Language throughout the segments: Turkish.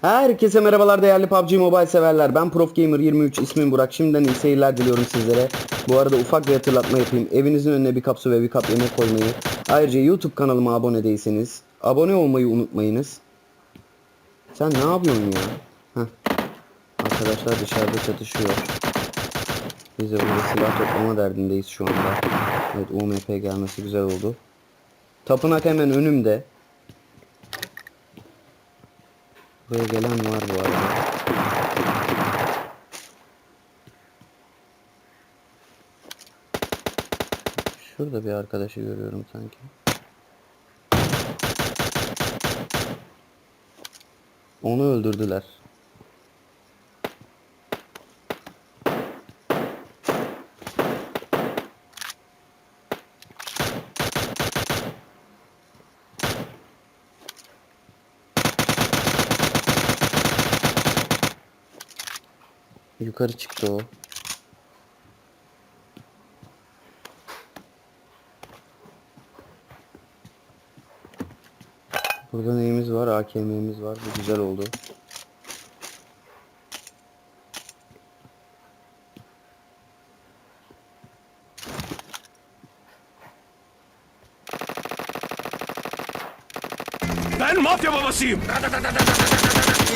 Herkese merhabalar değerli PUBG Mobile severler. Ben Prof Gamer 23 ismim Burak. Şimdiden iyi seyirler diliyorum sizlere. Bu arada ufak bir hatırlatma yapayım. Evinizin önüne bir kap su ve bir kap yemek koymayı. Ayrıca YouTube kanalıma abone değilseniz abone olmayı unutmayınız. Sen ne yapıyorsun ya? Heh. Arkadaşlar dışarıda çatışıyor. Biz de burada silah toplama derdindeyiz şu anda. Evet UMP gelmesi güzel oldu. Tapınak hemen önümde. Buraya gelen var bu arada. Şurada bir arkadaşı görüyorum sanki. Onu öldürdüler. Yukarı çıktı o. Burada neyimiz var? AKM'miz var. Bu güzel oldu. Ben mafya babasıyım.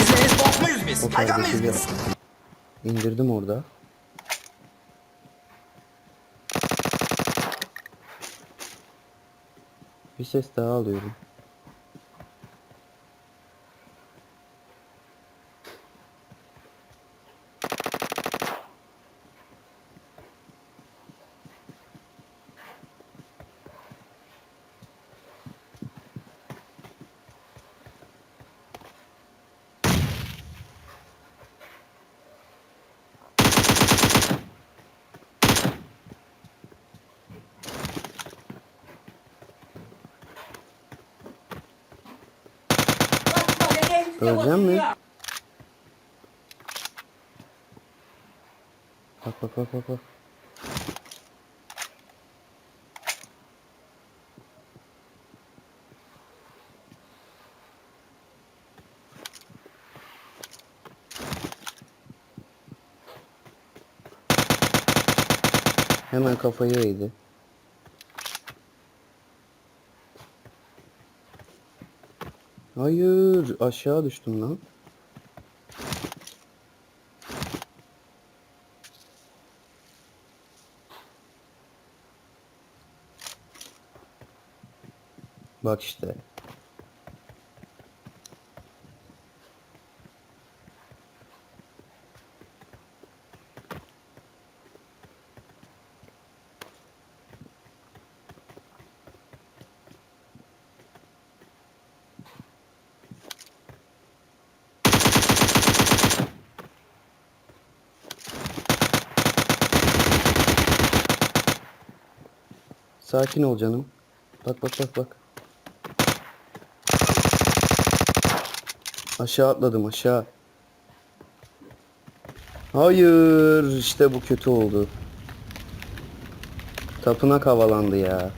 İzleyiz bok muyuz biz? O Hayvan mıyız biz? İndirdim orada. Bir ses daha alıyorum. Öleceğim mi? Bak bak bak bak bak. Hemen kafayı eğdi. Hayır, aşağı düştüm lan. Bak işte. Sakin ol canım. Bak bak bak bak. Aşağı atladım aşağı. Hayır işte bu kötü oldu. Tapınak havalandı ya.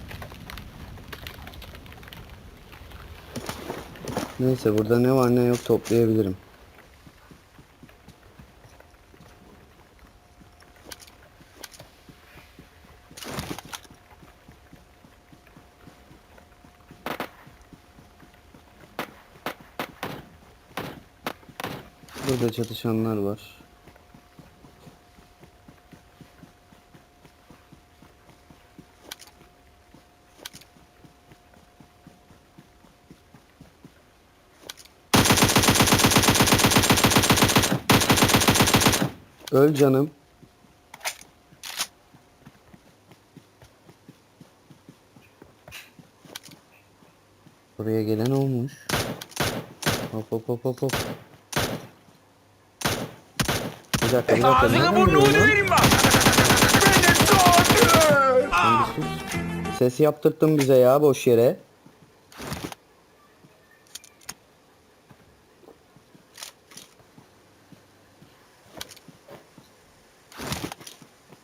Neyse burada ne var ne yok toplayabilirim. Burada çatışanlar var. Öl canım. Buraya gelen olmuş. Hop hop hop hop hop. Dakika bir dakika. Ağzını burnunu devirin bak. Beni sus. Ses yaptırttın bize ya boş yere.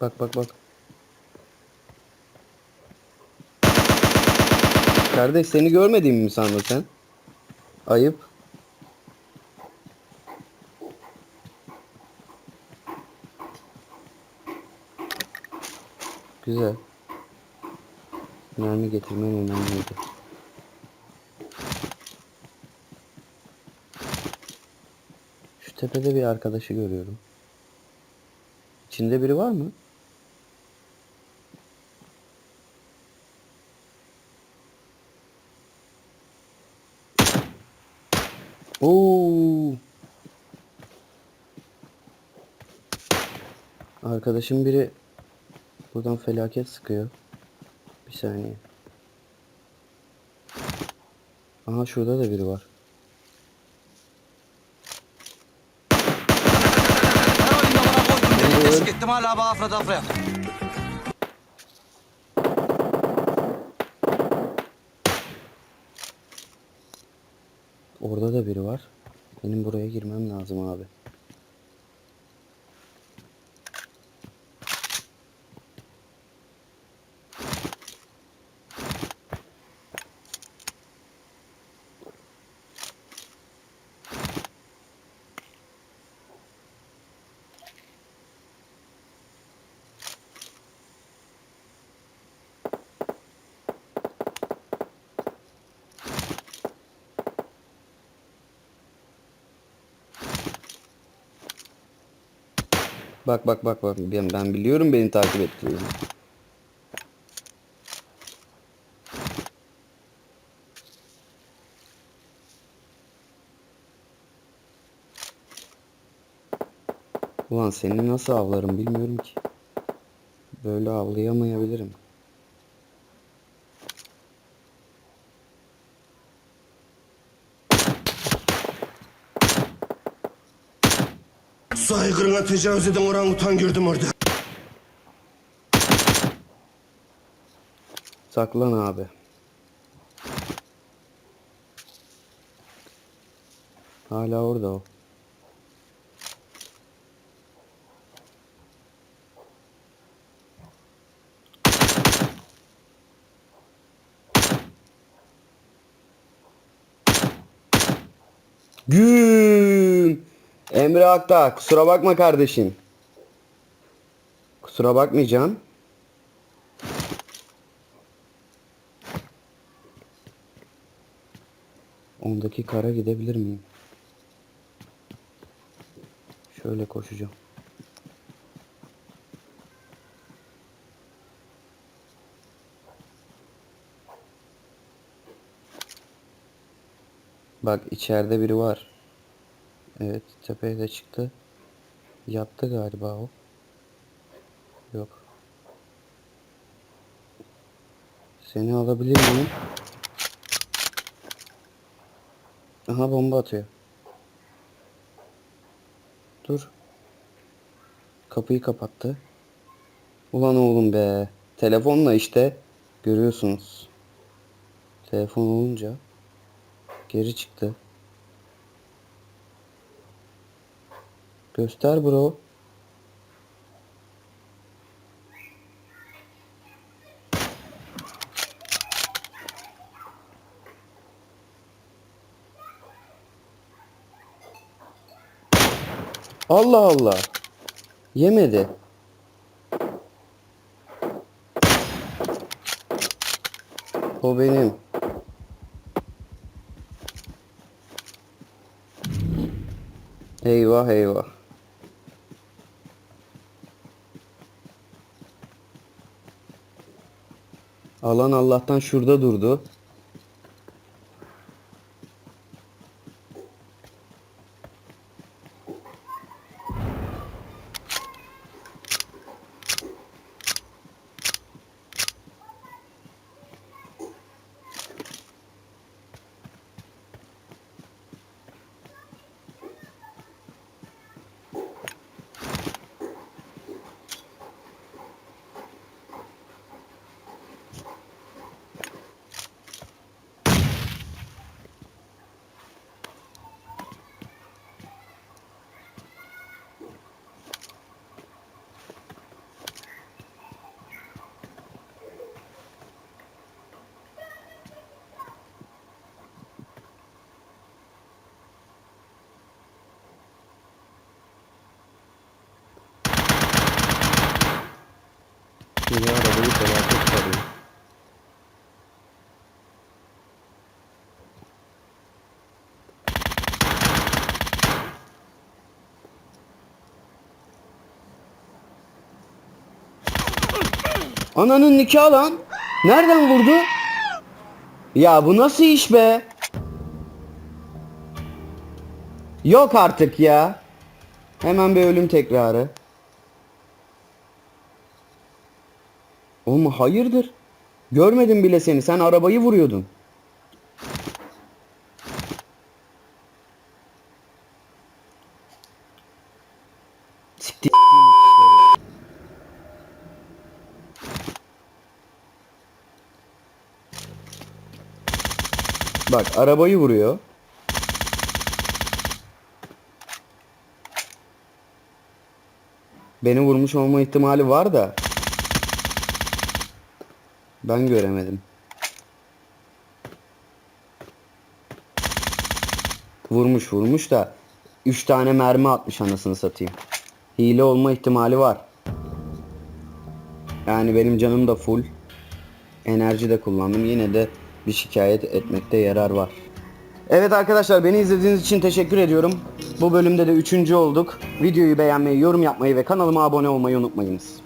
Bak bak bak. Kardeş seni görmediğimi mi sandın sen? Ayıp. Güzel. Mermi getirmen önemliydi. Şu tepede bir arkadaşı görüyorum. İçinde biri var mı? Oo. Arkadaşım biri buradan felaket sıkıyor. Bir saniye. Aha şurada da biri var. Ettim hala bana afra dafra. Orada da biri var. Benim buraya girmem lazım abi. Bak bak bak bak ben, ben biliyorum beni takip ettiğini. Ulan seni nasıl avlarım bilmiyorum ki. Böyle avlayamayabilirim. Saygırına tecavüz eden orangutan gördüm orada. Saklan abi. Hala orada o. Gün. Emre Akta kusura bakma kardeşim. Kusura bakmayacaksın. Ondaki kara gidebilir miyim? Şöyle koşacağım. Bak içeride biri var. Evet tepeye de çıktı. Yattı galiba o. Yok. Seni alabilir miyim? Aha bomba atıyor. Dur. Kapıyı kapattı. Ulan oğlum be. Telefonla işte görüyorsunuz. Telefon olunca geri çıktı. Göster bro. Allah Allah. Yemedi. O benim. Eyvah eyvah. Alan Allah'tan şurada durdu. Ananın nikahı lan. Nereden vurdu? Ya bu nasıl iş be? Yok artık ya. Hemen bir ölüm tekrarı. Oğlum hayırdır? Görmedim bile seni. Sen arabayı vuruyordun. Bak arabayı vuruyor. Beni vurmuş olma ihtimali var da ben göremedim. Vurmuş vurmuş da 3 tane mermi atmış anasını satayım. Hile olma ihtimali var. Yani benim canım da full. Enerji de kullandım. Yine de bir şikayet etmekte yarar var. Evet arkadaşlar beni izlediğiniz için teşekkür ediyorum. Bu bölümde de üçüncü olduk. Videoyu beğenmeyi, yorum yapmayı ve kanalıma abone olmayı unutmayınız.